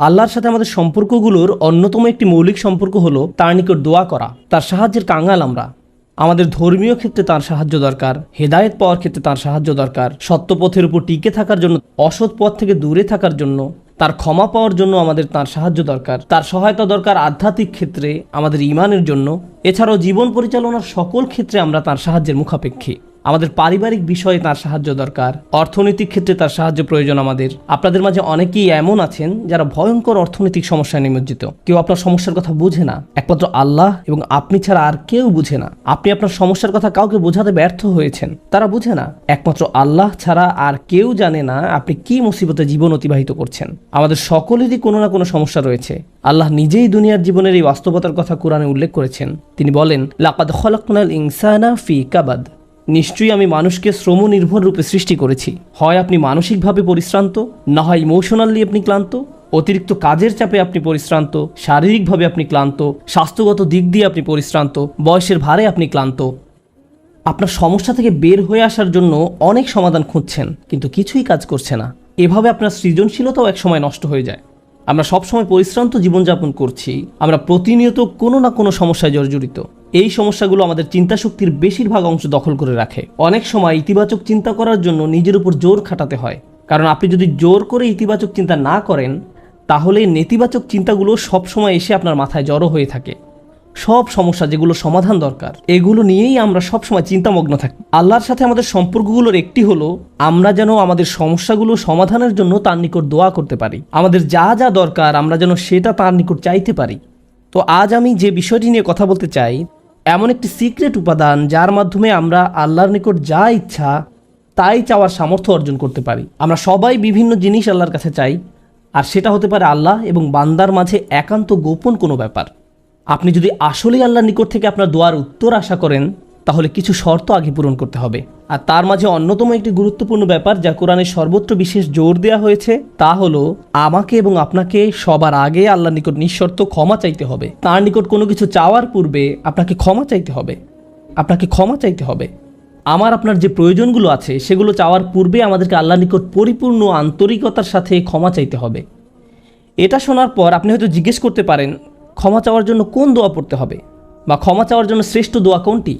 আল্লাহর সাথে আমাদের সম্পর্কগুলোর অন্যতম একটি মৌলিক সম্পর্ক হলো তার নিকট দোয়া করা, তার সাহায্যের কাঙাল আমরা। আমাদের ধর্মীয় ক্ষেত্রে তার সাহায্য দরকার, হেদায়েত পাওয়ার ক্ষেত্রে তার সাহায্য দরকার সত্য পথের উপর টিকে থাকার জন্য, অসৎ পথ থেকে দূরে থাকার জন্য, তার ক্ষমা পাওয়ার জন্য আমাদের তার সাহায্য দরকার। তার সহায়তা দরকার আধ্যাত্মিক ক্ষেত্রে আমাদের ইমানের জন্য, এছাড়াও জীবন পরিচালনার সকল ক্ষেত্রে আমরা তার সাহায্যের মুখাপেক্ষী। আমাদের পারিবারিক বিষয়ে তার সাহায্য দরকার, অর্থনৈতিক ক্ষেত্রে তার সাহায্য প্রয়োজন আমাদের। আপনাদের মাঝে অনেকেই এমন আছেন যারা ভয়ঙ্কর অর্থনৈতিক সমস্যায় নিমজ্জিত। কেউ আপনার সমস্যার কথা বুঝে না, একমাত্র আল্লাহ এবং আপনি ছাড়া আর কেউ বুঝে না। আপনি আপনার সমস্যার কথা কাউকে বোঝাতে ব্যর্থ হয়েছেন, তারা বুঝে না। একমাত্র আল্লাহ ছাড়া আর কেউ জানে না আপনি কি মুসিবতে জীবন অতিবাহিত করছেন। আমাদের সকলেরই কোনো না কোনো সমস্যা রয়েছে। আল্লাহ নিজেই দুনিয়ার জীবনের এই বাস্তবতার কথা কোরআনে উল্লেখ করেছেন। তিনি বলেন, লাকাদ খলাকুনাল ইনসানা ফি কাবাদ। নিশ্চয়ই আমি মানুষকে শ্রম নির্ভর রূপে সৃষ্টি করেছি। হয় আপনি মানসিকভাবে পরিশ্রান্ত, না হয় ইমোশনালি আপনি ক্লান্ত, অতিরিক্ত কাজের চাপে আপনি পরিশ্রান্ত, শারীরিকভাবে আপনি ক্লান্ত, স্বাস্থ্যগত দিক দিয়ে আপনি পরিশ্রান্ত, বয়সের ভারে আপনি ক্লান্ত। আপনার সমস্যা থেকে বের হয়ে আসার জন্য অনেক সমাধান খুঁজছেন, কিন্তু কিছুই কাজ করছে না। এভাবে আপনার সৃজনশীলতাও একসময় নষ্ট হয়ে যায়। আমরা সবসময় পরিশ্রান্ত জীবনযাপন করছি, আমরা প্রতিনিয়ত কোনো না কোনো সমস্যায় জর্জরিত। এই সমস্যাগুলো আমাদের চিন্তাশক্তির বেশিরভাগ অংশ দখল করে রাখে। অনেক সময় ইতিবাচক চিন্তা করার জন্য নিজের উপর জোর খাটাতে হয়। কারণ আপনি যদি জোর করে ইতিবাচক চিন্তা না করেন, তাহলে নেতিবাচক চিন্তাগুলো সবসময় এসে আপনার মাথায় জড়ো হয়ে থাকে। সব সমস্যা যেগুলো সমাধান দরকার, এগুলো নিয়েই আমরা সবসময় চিন্তামগ্ন থাকি। আল্লাহর সাথে আমাদের সম্পর্কগুলোর একটি হলো, আমরা যেন আমাদের সমস্যাগুলো সমাধানের জন্য তার নিকট দোয়া করতে পারি। আমাদের যা যা দরকার, আমরা যেন সেটা তার নিকট চাইতে পারি। তো আজ আমি যে বিষয়টি নিয়ে কথা বলতে চাই এমন একটি সিক্রেট উপাদান যার মাধ্যমে আমরা আল্লাহর নিকট যা ইচ্ছা, তাই চাওয়ার সামর্থ্য অর্জন করতে পারি। আমরা সবাই বিভিন্ন জিনিস আল্লাহর কাছে চাই, আর সেটা হতে পারে আল্লাহ এবং বান্দার মাঝে একান্ত গোপন কোনো ব্যাপার। আপনি যদি আসলেই আল্লাহর নিকট থেকে আপনার দোয়ার উত্তর আশা করেন তাহলে কিছু শর্ত আগে পূরণ করতে হবে। আর তার মাঝে অন্যতম একটি গুরুত্বপূর্ণ ব্যাপার যা কোরআনের সর্বত্র বিশেষ জোর দেওয়া হয়েছে, তা হলো আমাকে এবং আপনাকে সবার আগে আল্লাহর নিকট নিঃশর্ত ক্ষমা চাইতে হবে। তার নিকট কোনো কিছু চাওয়ার পূর্বে আপনাকে ক্ষমা চাইতে হবে। আপনাকে ক্ষমা চাইতে হবে। আমার আপনার যে প্রয়োজনগুলো আছে, সেগুলো চাওয়ার পূর্বে আমাদেরকে আল্লাহ নিকট পরিপূর্ণ আন্তরিকতার সাথে ক্ষমা চাইতে হবে। এটা শোনার পর আপনি হয়তো জিজ্ঞেস করতে পারেন, ক্ষমা চাওয়ার জন্য কোন দোয়া পড়তে হবে? বা ক্ষমা চাওয়ার জন্য শ্রেষ্ঠ দোয়া কোনটি?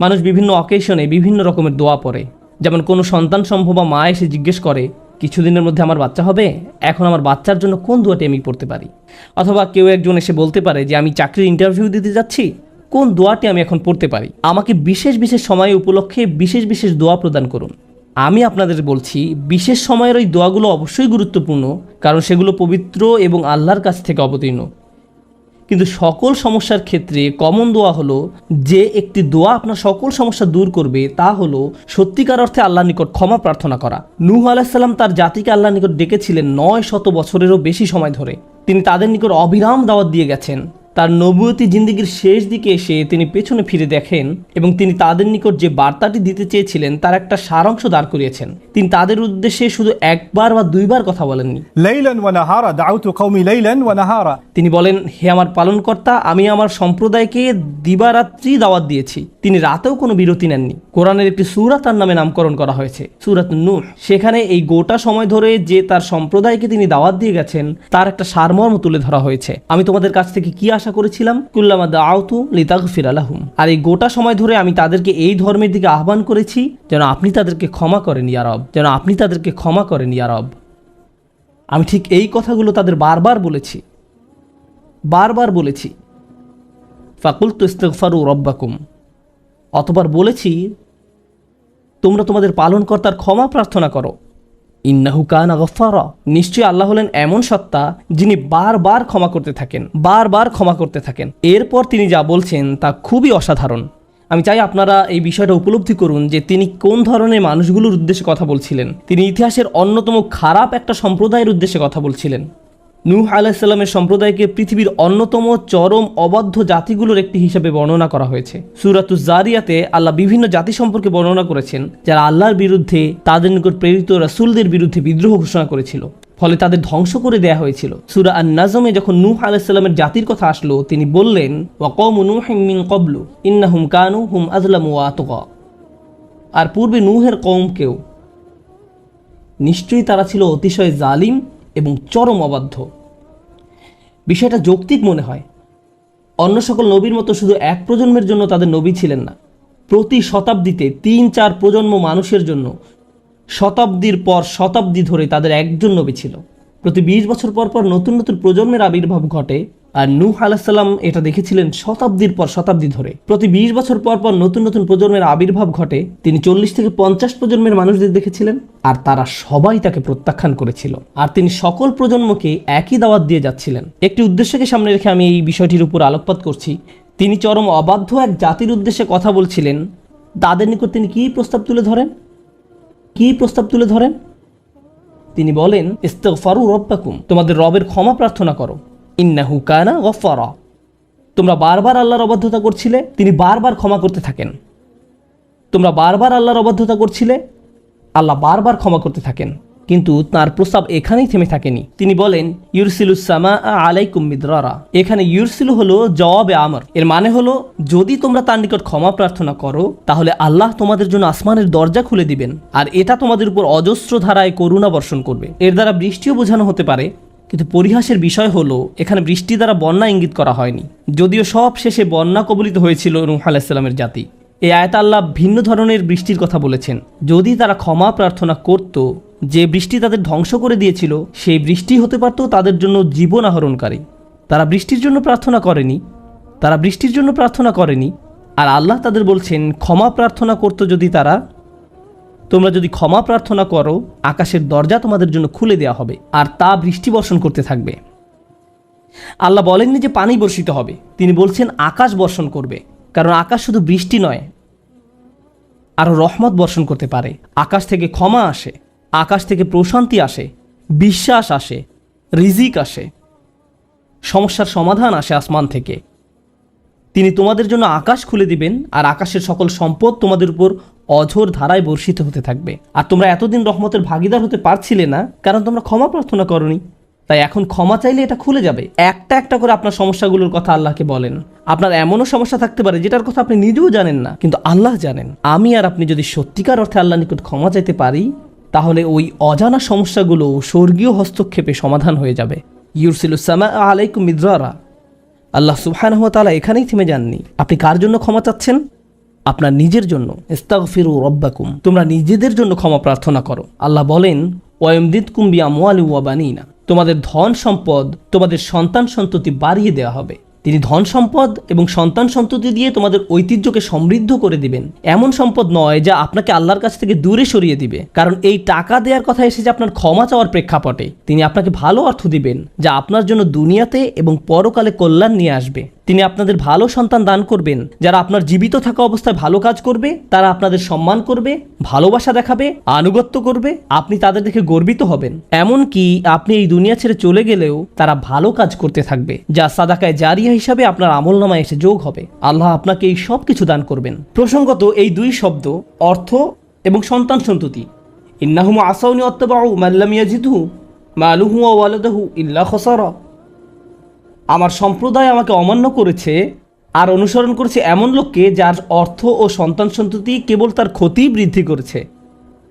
মানুষ বিভিন্ন অকেশনে বিভিন্ন রকমের দোয়া পড়ে। যেমন, কোনো সন্তান সম্ভব বা মা এসে জিজ্ঞেস করে, কিছুদিনের মধ্যে আমার বাচ্চা হবে? এখন আমার বাচ্চার জন্য কোন দোয়াটি আমি পড়তে পারি? অথবা কেউ একজন এসে বলতে পারে যে, আমি চাকরির ইন্টারভিউ দিতে যাচ্ছি, কোন দোয়াটি আমি এখন পড়তে পারি? আমাকে বিশেষ বিশেষ সময় উপলক্ষে বিশেষ বিশেষ দোয়া প্রদান করুন। আমি আপনাদের বলছি, বিশেষ সময়ের ওই দোয়াগুলো অবশ্যই গুরুত্বপূর্ণ, কারণ সেগুলো পবিত্র এবং আল্লাহর কাছ থেকে অবতীর্ণ। কিন্তু সকল সমস্যার ক্ষেত্রে কমন দোয়া হলো যে একটি দোয়া আপনার সকল সমস্যা দূর করবে তা হলো সত্যিকার অর্থে আল্লাহ নিকট ক্ষমা প্রার্থনা করা। নূহ আলাহিসাল্লাম তার জাতিকে আল্লাহ নিকট ডেকেছিলেন নয় শত বছরেরও বেশি সময় ধরে। তিনি তাদের নিকট অবিরাম দাওয়াত দিয়ে গেছেন। তার নবুয়তি জিন্দিগির শেষ দিকে এসে তিনি পেছনে ফিরে দেখেন এবং তিনি তাদের নিকট যে বার্তাটি দিতে চেয়েছিলেন তার একটা সারাংশ দাঁড় করিয়েছেন। তিনি তাদের উদ্দেশ্যে শুধু একবার বা দুইবার কথা বলেননি। তিনি বলেন হে আমার পালনকর্তা আমি আমার সম্প্রদায়কে দিবারাত্রি দাওয়াত দিয়েছি। তিনি রাতেও কোনো বিরতি নেননি। কোরআনের একটি সুরা তার নামে নামকরণ করা হয়েছে সুরাত নূর। সেখানে এই গোটা সময় ধরে যে তার সম্প্রদায়কে তিনি দাওয়াত দিয়ে গেছেন তার একটা সারমর্ম তুলে ধরা হয়েছে। আমি তোমাদের কাছ থেকে কি আশা করেছিলাম, কুল্লামা দাউতু লিতাগফির আলাহুম আর এই গোটা সময় ধরে আমি তাদেরকে এই ধর্মের দিকে আহ্বান করেছি, যেন আপনি তাদেরকে ক্ষমা করেন ইয়ারব যেন আপনি তাদেরকে ক্ষমা করেন ইয়ারব আমি ঠিক এই কথাগুলো তাদের বারবার বলেছি বারবার বলেছি। ফাকুল তো ইস্তেকফারু রব্বাকুম। অতবার বলেছি, তোমরা তোমাদের পালনকর্তার ক্ষমা প্রার্থনা করো। ইন্নাহু কান গফারা নিশ্চয়ই আল্লাহ হলেন এমন সত্তা যিনি বারবার ক্ষমা করতে থাকেন, বারবার ক্ষমা করতে থাকেন। এরপর তিনি যা বলছেন তা খুবই অসাধারণ। আমি চাই আপনারা এই বিষয়টা উপলব্ধি করুন যে তিনি কোন ধরনের মানুষগুলোর উদ্দেশ্যে কথা বলছিলেন। তিনি ইতিহাসের অন্যতম খারাপ একটা সম্প্রদায়ের উদ্দেশ্যে কথা বলছিলেন। নূহ আলাহিসাল্লামের সম্প্রদায়কে পৃথিবীর অন্যতম চরম অবাধ্য জাতিগুলোর একটি হিসাবে বর্ণনা করা হয়েছে। সুরাতু জারিয়াতে আল্লাহ বিভিন্ন জাতি সম্পর্কে বর্ণনা করেছেন, যারা আল্লাহর বিরুদ্ধে, তাদের নিকট প্রেরিত রাসুলদের বিরুদ্ধে বিদ্রোহ ঘোষণা করেছিল। ফলে তাদের ধ্বংস করে দেয়া হয়েছিল। সুরা আন নাজমে যখন নূহ আলাইসাল্লামের জাতির কথা আসলো, তিনি বললেন কবলু ইন্নাহুম কানু হুম আজলাম আর পূর্বে নূহের কৌমকেও নিশ্চয়ই তারা ছিল অতিশয় জালিম এবং চরম অবাধ্য। বিষয়টা যৌক্তিক মনে হয়। অন্য সকল নবীর মতো শুধু এক প্রজন্মের জন্য তাদের নবী ছিলেন না। প্রতি শতাব্দীতে তিন চার প্রজন্ম মানুষের জন্য শতাব্দীর পর শতাব্দী ধরে তাদের একজন নবী ছিল। প্রতি বিশ বছর পর পর নতুন নতুন প্রজন্মের আবির্ভাব ঘটে আর নূহ আলাহিসাল্লাম এটা দেখেছিলেন শতাব্দীর পর শতাব্দী ধরে। প্রতি বিশ বছর পর পর নতুন নতুন প্রজন্মের আবির্ভাব ঘটে। তিনি চল্লিশ থেকে পঞ্চাশ প্রজন্মের মানুষদের দেখেছিলেন আর তারা সবাই তাকে প্রত্যাখ্যান করেছিল। আর তিনি সকল প্রজন্মকে একই দাওয়াত দিয়ে যাচ্ছিলেন। একটি উদ্দেশ্যকে সামনে রেখে আমি এই বিষয়টির উপর আলোকপাত করছি। তিনি চরম অবাধ্য এক জাতির উদ্দেশ্যে কথা বলছিলেন, তাদের নিকট তিনি কী প্রস্তাব তুলে ধরেন? কী প্রস্তাব তুলে ধরেন? তিনি বলেন ইস্তফারু রব্বাকুম, তোমাদের রবের ক্ষমা প্রার্থনা করো। ইন্নাহু কানা গফারা। তোমরা বারবার আল্লাহর অবাধ্যতা করছিলে, তিনি বারবার ক্ষমা করতে থাকেন। তোমরা বারবার আল্লাহর অবাধ্যতা করছিলে, আল্লাহ বারবার ক্ষমা করতে থাকেন। কিন্তু তার প্রস্তাব এখানেই থেমে থাকেনি। তিনি বলেন ইউরসিলুসামা আলাইকুম মিদ্রারা। এখানে ইউরসিলু হলো জবাবে আমর। এর মানে হলো, যদি তোমরা তার নিকট ক্ষমা প্রার্থনা করো, তাহলে আল্লাহ তোমাদের জন্য আসমানের দরজা খুলে দিবেন। আর এটা তোমাদের উপর অজস্র ধারায় করুণা বর্ষণ করবে। এর দ্বারা বৃষ্টিও বোঝানো হতে পারে কিন্তু পরিহাসের বিষয় হলো, এখানে বৃষ্টি দ্বারা বন্যা ইঙ্গিত করা হয়নি। যদিও সব শেষে বন্যা কবলিত হয়েছিল নূহ আলাইসাল্লামের জাতি। এই আয়ত আল্লাহ ভিন্ন ধরনের বৃষ্টির কথা বলেছেন। যদি তারা ক্ষমা প্রার্থনা করত, যে বৃষ্টি তাদের ধ্বংস করে দিয়েছিল, সেই বৃষ্টি হতে পারত তাদের জন্য জীবন আহরণকারী। তারা বৃষ্টির জন্য প্রার্থনা করেনি, তারা বৃষ্টির জন্য প্রার্থনা করেনি, আর আল্লাহ তাদের বলছেন, ক্ষমা প্রার্থনা করতো যদি তারা তোমরা যদি ক্ষমা প্রার্থনা করো, আকাশের দরজা তোমাদের জন্য খুলে দেওয়া হবে আর তা বৃষ্টি বর্ষণ করতে থাকবে। আল্লাহ বলেননি যে পানি বর্ষিত হবে। তিনি বলছেন, আকাশ বর্ষণ করবে। কারণ আকাশ শুধু বৃষ্টি নয়, আরও রহমত বর্ষণ করতে পারে। আকাশ থেকে ক্ষমা আসে, আকাশ থেকে প্রশান্তি আসে, বিশ্বাস আসে, রিজিক আসে, সমস্যার সমাধান আসে আসমান থেকে। তিনি তোমাদের জন্য আকাশ খুলে দিবেন আর আকাশের সকল সম্পদ তোমাদের উপর অঝোর ধারায় বর্ষিত হতে থাকবে। আর তোমরা এতদিন রহমতের ভাগিদার হতে পারছিলে না, কারণ তোমরা ক্ষমা প্রার্থনা করনি। তাই এখন ক্ষমা চাইলে এটা খুলে যাবে। একটা একটা করে আপনার সমস্যাগুলোর কথা আল্লাহকে বলেন। আপনার এমনও সমস্যা থাকতে পারে, যেটার কথা আপনি নিজেও জানেন না, কিন্তু আল্লাহ জানেন। আমি আর আপনি যদি সত্যিকার অর্থে আল্লাহ নিকট ক্ষমা চাইতে পারি, তাহলে ওই অজানা সমস্যাগুলো স্বর্গীয় হস্তক্ষেপে সমাধান হয়ে যাবে। ইউরসিলুসামা আলাইকুম মিদ্রারা। আল্লাহ সুবহানাহু ওয়া এখানেই থেমে যাননি। আপনি কার জন্য ক্ষমা চাচ্ছেন? আপনার নিজের জন্য। ইস্তাগফিরু রব্বাকুম। তোমরা নিজেদের জন্য ক্ষমা প্রার্থনা করো। আল্লাহ বলেন ওয়মদিদ কুম্বিয়া মোয়ালি ওয়াবানি না তোমাদের ধন সম্পদ তোমাদের সন্তান সন্ততি বাড়িয়ে দেওয়া হবে। তিনি ধন সম্পদ এবং সন্তান সন্ততি দিয়ে তোমাদের ঐতিহ্যকে সমৃদ্ধ করে দিবেন। এমন সম্পদ নয় যা আপনাকে আল্লাহর কাছ থেকে দূরে সরিয়ে দিবে। কারণ এই টাকা দেওয়ার কথা এসেছে আপনার ক্ষমা চাওয়ার প্রেক্ষাপটে, তিনি আপনাকে ভালো অর্থ দিবেন, যা আপনার জন্য দুনিয়াতে এবং পরকালে কল্যাণ নিয়ে আসবে। তিনি আপনাদের ভালো সন্তান দান করবেন, যারা আপনার জীবিত থাকা অবস্থায় ভালো কাজ করবে, তারা আপনাদের সম্মান করবে, ভালোবাসা দেখাবে, আনুগত্য করবে, আপনি তাদের দেখে গর্বিত হবেন। এমনকি আপনি এই দুনিয়া ছেড়ে চলে গেলেও তারা ভালো কাজ করতে থাকবে, যা সাদাকায় জারিয়া হিসাবে আপনার আমল নামায় এসে যোগ হবে। আল্লাহ আপনাকে এই সব কিছু দান করবেন। প্রসঙ্গত, এই দুই শব্দ অর্থ এবং সন্তান সন্ততি। ইন্নাহুম আসাউনি অত্তবাউ মাল্লাম ইয়াজিদু মালুহু ওয়ালাদাহু ইল্লা খসারা। আমার সম্প্রদায় আমাকে অমান্য করেছে আর অনুসরণ করেছে এমন লোককে যার অর্থ ও সন্তান সন্ততি কেবল তার ক্ষতি বৃদ্ধি করেছে।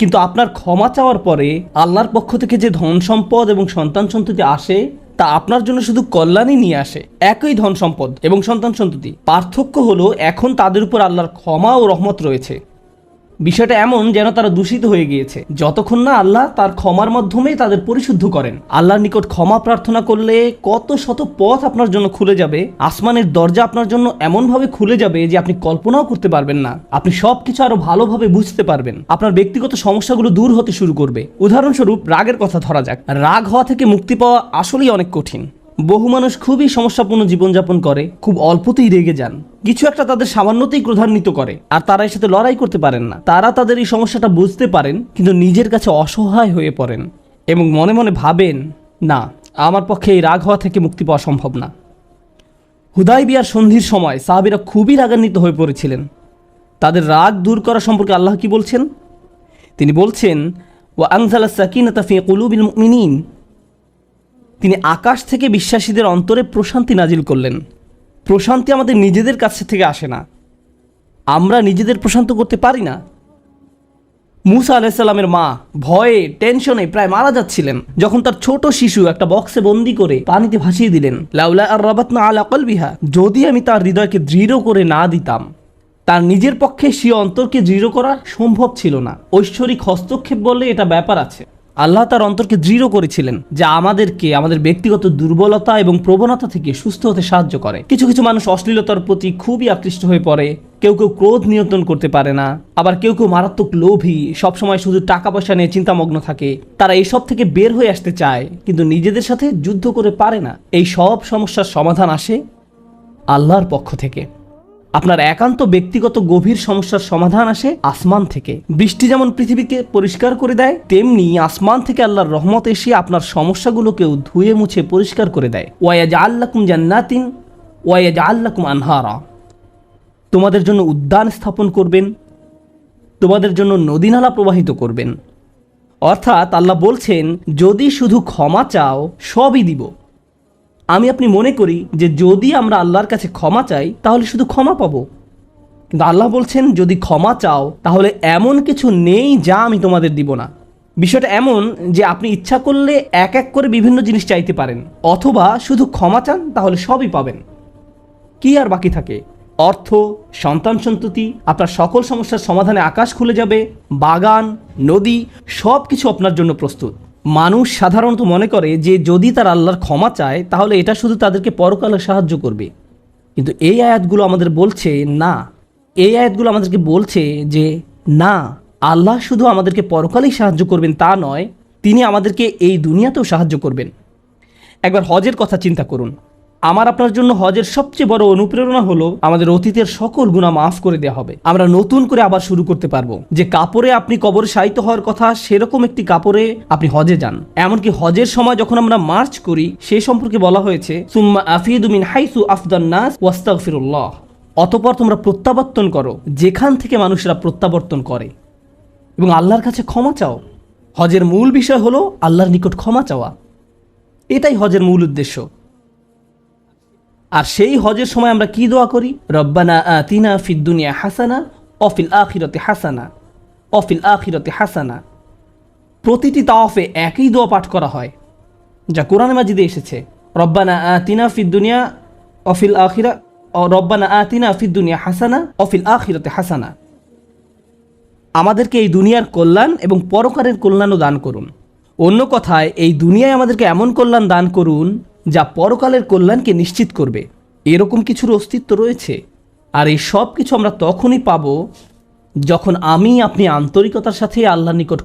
কিন্তু আপনার ক্ষমা চাওয়ার পরে আল্লাহর পক্ষ থেকে যে ধন সম্পদ এবং সন্তান সন্ততি আসে তা আপনার জন্য শুধু কল্যাণই নিয়ে আসে, একই ধন সম্পদ এবং সন্তান সন্ততি। পার্থক্য হলো, এখন তাদের উপর আল্লাহর ক্ষমা ও রহমত রয়েছে। বিষয়টা এমন যেন তারা দূষিত হয়ে গিয়েছে। যতক্ষণ না আল্লাহ তার ক্ষমার মাধ্যমে তাদের পরিশুদ্ধ করেন। আল্লাহর নিকট ক্ষমা প্রার্থনা করলে কত শত পথ আপনার জন্য খুলে যাবে, আসমানের দরজা আপনার জন্য এমনভাবে খুলে যাবে যে আপনি কল্পনাও করতে পারবেন না। আপনি সব কিছু আরও ভালোভাবে বুঝতে পারবেন। আপনার ব্যক্তিগত সমস্যাগুলো দূর হতে শুরু করবে। উদাহরণস্বরূপ, রাগের কথা ধরা যাক। রাগ হওয়া থেকে মুক্তি পাওয়া আসলেই অনেক কঠিন। বহু মানুষ খুবই সমস্যাপূর্ণ জীবনযাপন করে, খুব অল্পতেই রেগে যান। কিছু একটা তাদের সামান্যতেই ক্রোধান্বিত করে, আর তারা এর সাথে লড়াই করতে পারেন না। তারা তাদের এই সমস্যাটা বুঝতে পারেন, কিন্তু নিজের কাছে অসহায় হয়ে পড়েন এবং মনে মনে ভাবেন, না, আমার পক্ষে এই রাগ হওয়া থেকে মুক্তি পাওয়া সম্ভব না। হুদাই বিয়ার সন্ধির সময় সাহাবিরা খুবই রাগান্বিত হয়ে পড়েছিলেন। তাদের রাগ দূর করা সম্পর্কে আল্লাহ কি বলছেন? তিনি বলছেন ও আংজালা সাকিনাতা ফি কুলুবিল মুমিনিন। তিনি আকাশ থেকে বিশ্বাসীদের অন্তরে প্রশান্তি নাজিল করলেন। প্রশান্তি আমাদের নিজেদের কাছ থেকে আসে না। আমরা নিজেদের প্রশান্ত করতে পারি না। মুসা আলাইসাল্লামের মা ভয়ে, টেনশনে প্রায় মারা যাচ্ছিলেন। যখন তার ছোট শিশু একটা বক্সে বন্দি করে পানিতে ভাসিয়ে দিলেন, লাউলা আর রবাতনা আলা কলবিহা, যদি আমি তার হৃদয়কে দৃঢ় করে না দিতাম, তার নিজের পক্ষে সে অন্তরকে দৃঢ় করা সম্ভব ছিল না। ঐশ্বরিক হস্তক্ষেপ বলে এটা ব্যাপার আছে। আল্লাহ তার অন্তরকে দৃঢ় করেছিলেন যা আমাদেরকে আমাদের ব্যক্তিগত দুর্বলতা এবং প্রবণতা থেকে সুস্থ হতে সাহায্য করে। কিছু কিছু মানুষ অশ্লীলতার প্রতি খুবই আকৃষ্ট হয়ে পড়ে। কেউ কেউ ক্রোধ নিয়ন্ত্রণ করতে পারে না। আবার কেউ কেউ মারাত্মক লোভী, সবসময় শুধু টাকা পয়সা নিয়ে চিন্তামগ্ন থাকে। তারা এইসব থেকে বের হয়ে আসতে চায়, কিন্তু নিজেদের সাথে যুদ্ধ করে পারে না। এই সব সমস্যার সমাধান আসে আল্লাহর পক্ষ থেকে। আপনার একান্ত ব্যক্তিগত গভীর সমস্যার সমাধান আসে আসমান থেকে। বৃষ্টি যেমন পৃথিবীকে পরিষ্কার করে দেয়, তেমনি আসমান থেকে আল্লাহর রহমত এসে আপনার সমস্যাগুলোকেও ধুয়ে মুছে পরিষ্কার করে দেয়। ওয়াজ আল্লাকুম জান্নাতিন ওয়াজ আল্লাকুম আনহারা। তোমাদের জন্য উদ্যান স্থাপন করবেন, তোমাদের জন্য নদীনালা প্রবাহিত করবেন। অর্থাৎ আল্লাহ বলছেন, যদি শুধু ক্ষমা চাও, সবই দিব। আমি আপনি মনে করি যে যদি আমরা আল্লাহর কাছে ক্ষমা চাই, তাহলে শুধু ক্ষমা পাবো। কিন্তু আল্লাহ বলছেন, যদি ক্ষমা চাও, তাহলে এমন কিছু নেই যা আমি তোমাদের দিব না। বিষয়টা এমন যে আপনি ইচ্ছা করলে এক এক করে বিভিন্ন জিনিস চাইতে পারেন, অথবা শুধু ক্ষমা চান, তাহলে সবই পাবেন। কি আর বাকি থাকে? অর্থ, সন্তান সন্ততি, আপনার সকল সমস্যার সমাধানে আকাশ খুলে যাবে, বাগান, নদী সব কিছু আপনার জন্য প্রস্তুত। মানুষ সাধারণত মনে করে যে যদি তার আল্লাহর ক্ষমা চায়, তাহলে এটা শুধু তাদেরকে পরকালে সাহায্য করবে। কিন্তু এই আয়াতগুলো আমাদের বলছে, না। এই আয়াতগুলো আমাদেরকে বলছে যে, না, আল্লাহ শুধু আমাদেরকে পরকালেই সাহায্য করবেন তা নয়, তিনি আমাদেরকে এই দুনিয়াতেও সাহায্য করবেন। একবার হজের কথা চিন্তা করুন। আমার আপনার জন্য হজের সবচেয়ে বড় অনুপ্রেরণা হলো আমাদের অতীতের সকল গুণা মাফ করে দেওয়া হবে। আমরা নতুন করে আবার শুরু করতে পারব। যে কাপড়ে আপনি কবরে সাহিত্য হওয়ার কথা, সেরকম একটি কাপড়ে আপনি হজে যান। এমনকি হজের সময় যখন আমরা মার্চ করি, সে সম্পর্কে বলা হয়েছে, সুম্মা আফিদুমিন হাইসু আফদান নাস ওয়াস্তাগফিরুল্লাহ অতপর তোমরা প্রত্যাবর্তন করো, যেখান থেকে মানুষরা প্রত্যাবর্তন করে। এবং আল্লাহর কাছে ক্ষমা চাও। হজের মূল বিষয় হলো আল্লাহর নিকট ক্ষমা চাওয়া। এটাই হজের মূল উদ্দেশ্য। আর সেই হজের সময় আমরা কি দোয়া করি? রব্বানা আতিনা ফিদ দুনিয়া হাসানা অফিল আখিরতে হাসানা অফিল আখিরতে হাসানা। প্রতিটি তাওয়াফে একই দোয়া পাঠ করা হয়, যা কোরআনে মাজিদে এসেছে। রব্বানা আতিনা ফিদ দুনিয়া অফিল আখিরা রব্বানা আতিনা ফিদ দুনিয়া হাসানা অফিল আখিরতে হাসানা। আমাদেরকে এই দুনিয়ার কল্যাণ এবং পরকারের কল্যাণও দান করুন। অন্য কথায়, এই দুনিয়ায় আমাদেরকে এমন কল্যাণ দান করুন যা পরকালের কল্যাণকে নিশ্চিত করবে। এরকম কিছুর অস্তিত্ব রয়েছে। আর এই সব কিছু আমরা তখনই পাব যখন আমি আপনি আন্তরিকতার সাথে আল্লাহর নিকট